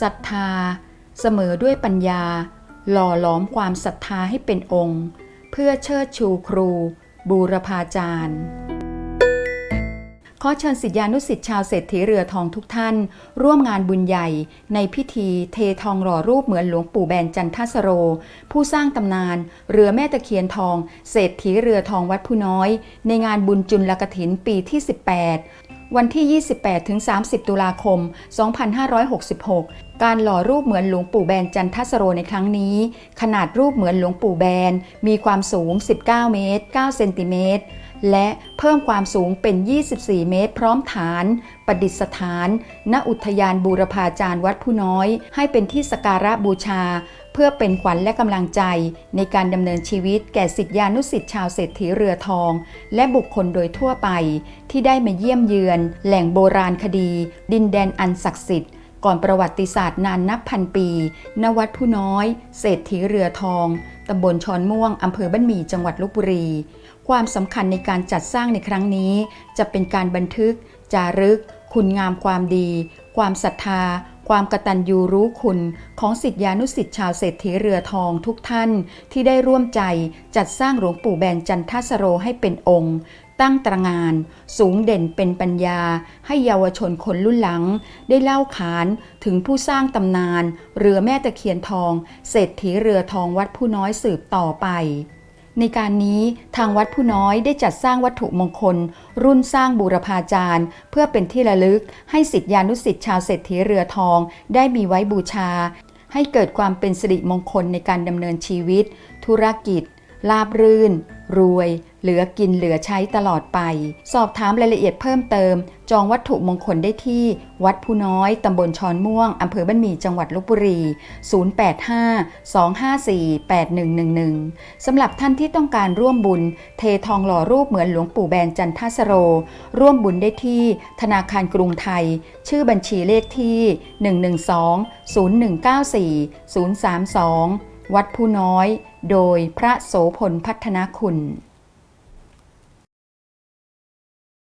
ศรัทธา เสมอด้วยปัญญา หล่อหลอมความศรัทธาให้เป็นองค์ เพื่อเชิดชูครู บูรพาจารย์ขอเชิญสิทธิานุสิทธิชาวเศรษฐีเรือทองทุกท่าน ร่วมงานบุญใหญ่ ในพิธีเททองหล่อรูปเหมือนหลวงปู่แบนจันทสโร ผู้สร้างตำนาน เรือแม่ตะเคียนทอง เศรษฐีเรือทองวัดผู้น้อย ในงานบุญจุลกถินปีที่ 18 วันที่ 28ถึง30 ตุลาคม 2566 การหล่อรูปเหมือนหลวงปู่แบนจันทสโรในครั้งนี้ ขนาดรูปเหมือนหลวงปู่แบน มีความสูง 19 เมตร 9 เซนติเมตร และเพิ่มความสูงเป็น 24 เมตร พร้อมฐาน ประดิษฐาน ณ อุทยานบูรพาจารย์วัดผู้น้อย ให้เป็นที่สการะบูชา พื่อเป็นขวัญและกำลังใจในการดำเนินชีวิตแก่สิทธิานุสิทธิชาวเศรษฐีเรือทอง และบุคคลโดยทั่วไป ที่ได้มาเยี่ยมเยือน แหล่งโบราณคดี ดินแดนอันศักดิ์สิทธิ์ก่อนประวัติศาสตร์นานนับพันปี ณ วัดผู้น้อย เศรษฐีเรือทอง ตำบลชอนม่วง อำเภอบ้านหมี่จังหวัดลบบุรี ความสำคัญในการจัดสร้างในครั้งนี้ จะเป็นการบันทึก จารึก คุณงามความดี ความศรัทธา ความกตัญญูรู้คุณของสิทธิานุสิทธิชาวเศรษฐีเรือทองทุกท่านที่ได้ร่วมใจจัดสร้างหลวงปู่แบนจันทสโรให้เป็นองค์ ตั้งตระงาน สูงเด่นเป็นปัญญา ให้เยาวชนคนรุ่นหลัง ได้เล่าขานถึงผู้สร้างตำนาน เรือแม่ตะเคียนทอง เศรษฐีเรือทองวัดผู้น้อยสืบต่อไป ในการนี้ทางวัดผู้น้อยได้จัดสร้างวัตถุมงคล รุ่นสร้างบูรพาจารย์ เพื่อเป็นที่ระลึก ให้สิทธิานุสิทธิชาวเศรษฐีเรือทอง ได้มีไว้บูชา ให้เกิดความเป็นสิริมงคลในการดำเนินชีวิต ธุรกิจ ลาบรื่น รวย เหลือกินเหลือใช้ตลอดไป สอบถามรายละเอียดเพิ่มเติม จองวัตถุมงคลได้ที่ วัดผู้น้อย ตำบลชอนม่วง อำเภอบ้านหมี่จังหวัดลบบุรี 085-254-8111 สำหรับท่านที่ต้องการร่วมบุญ เททองหล่อรูปเหมือนหลวงปู่แบนจันทสโร ร่วมบุญได้ที่ ธนาคารกรุงไทย ชื่อบัญชีเลขที่ 112-0194-032 วัดผู้น้อย โดยพระโสพลพัฒนาคุณ